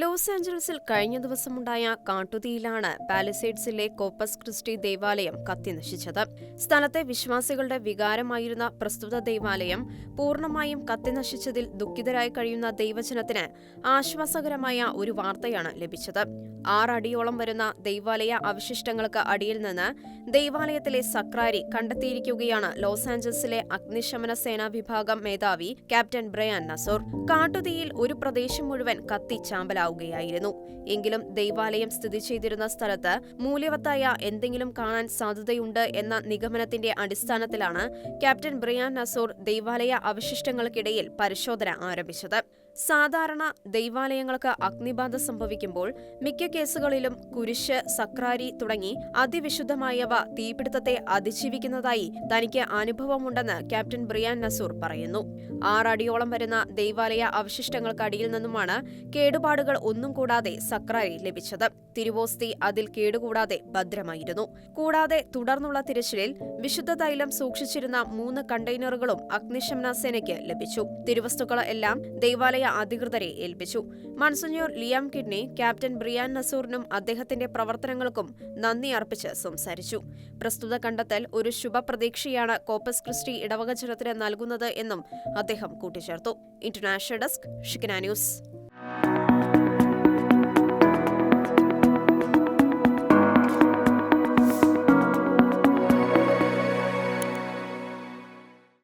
Loss ആഞ്ചലസിൽ കഴിഞ്ഞ ദിവസമുണ്ടായ കാട്ടുതീയിലാണ് പാലിസേഡ്സിലെ corpus Christy ദേവാലയം കത്തിനശിച്ചത്. സ്ഥലത്തെ വിശ്വാസികളുടെ വികാരമായിരുന്ന പ്രസ്തുത ദേവാലയം പൂർണമായും കത്തിനശിച്ചതിൽ ദുഃഖിതരായി കഴിയുന്ന ദൈവജനത്തിന് ആശ്വാസകരമായ ഒരു വാർത്തയാണ് ലഭിച്ചത്. ആറടിയോളം വരുന്ന ദൈവാലയ അവശിഷ്ടങ്ങൾക്ക് അടിയിൽ നിന്ന് ദൈവാലയത്തിലെ സക്രാരി കണ്ടെത്തിയിരിക്കുകയാണ് ലോസ് ആഞ്ചലസിലെ അഗ്നിശമന സേനാ വിഭാഗം മേധാവി ക്യാപ്റ്റൻ ബ്രയാൻ നസൂർ. കാട്ടുതീയിൽ ഒരു പ്രദേശം മുഴുവൻ കത്തി ചാമ്പലാവുകയായിരുന്നു എങ്കിലും ദൈവാലയം സ്ഥിതി ചെയ്തിരുന്ന സ്ഥലത്ത് മൂല്യവത്തായ എന്തെങ്കിലും കാണാൻ സാധ്യതയുണ്ട് എന്ന നിഗമനത്തിന്റെ അടിസ്ഥാനത്തിലാണ് ക്യാപ്റ്റൻ ബ്രിയാൻ നസൂർ ദൈവാലയ അവശിഷ്ടങ്ങൾക്കിടയിൽ പരിശോധന ആരംഭിച്ചത്. സാധാരണ ദൈവാലയങ്ങൾക്ക് അഗ്നിബാധ സംഭവിക്കുമ്പോൾ മിക്ക കേസുകളിലും കുരിശ് സക്രാരി തുടങ്ങി അതിവിശുദ്ധമായവ തീപിടുത്തത്തെ അതിജീവിക്കുന്നതായി തനിക്ക് അനുഭവമുണ്ടെന്ന് ക്യാപ്റ്റൻ ബ്രിയാൻ നസൂർ പറയുന്നു. ആറടിയോളം വരുന്ന ദൈവാലയ അവശിഷ്ടങ്ങൾക്കടിയിൽ നിന്നുമാണ് കേടുപാടുകൾ ഒന്നും കൂടാതെ സക്രാരി ലഭിച്ചത്. തിരുവോസ്തി അതിൽ കേടുകൂടാതെ ഭദ്രമായിരുന്നു. കൂടാതെ തുടർന്നുള്ള തിരച്ചിലിൽ വിശുദ്ധ തൈലം സൂക്ഷിച്ചിരുന്ന മൂന്ന് കണ്ടെയ്നറുകളും അഗ്നിശമന സേനയ്ക്ക് ലഭിച്ചു. തിരുവസ്തുക്കളെല്ലാം ദൈവാലയ അധികൃതരെ ഏൽപ്പിച്ചു. Monsignor Liam Kidney captain Brian നസൂറിനും അദ്ദേഹത്തിന്റെ പ്രവർത്തനങ്ങൾക്കും നന്ദി അർപ്പിച്ച് സംസാരിച്ചു. പ്രസ്തുത കണ്ടെത്തൽ ഒരു ശുഭപ്രതീക്ഷയാണ് കോപ്പസ് ക്രിസ്റ്റി ഇടവക ജനത്തിന് നൽകുന്നത് എന്നും അദ്ദേഹം കൂട്ടിച്ചേർത്തു. ഇന്റർനാഷണൽ ഡെസ്ക് ഷിക്കന ന്യൂസ്.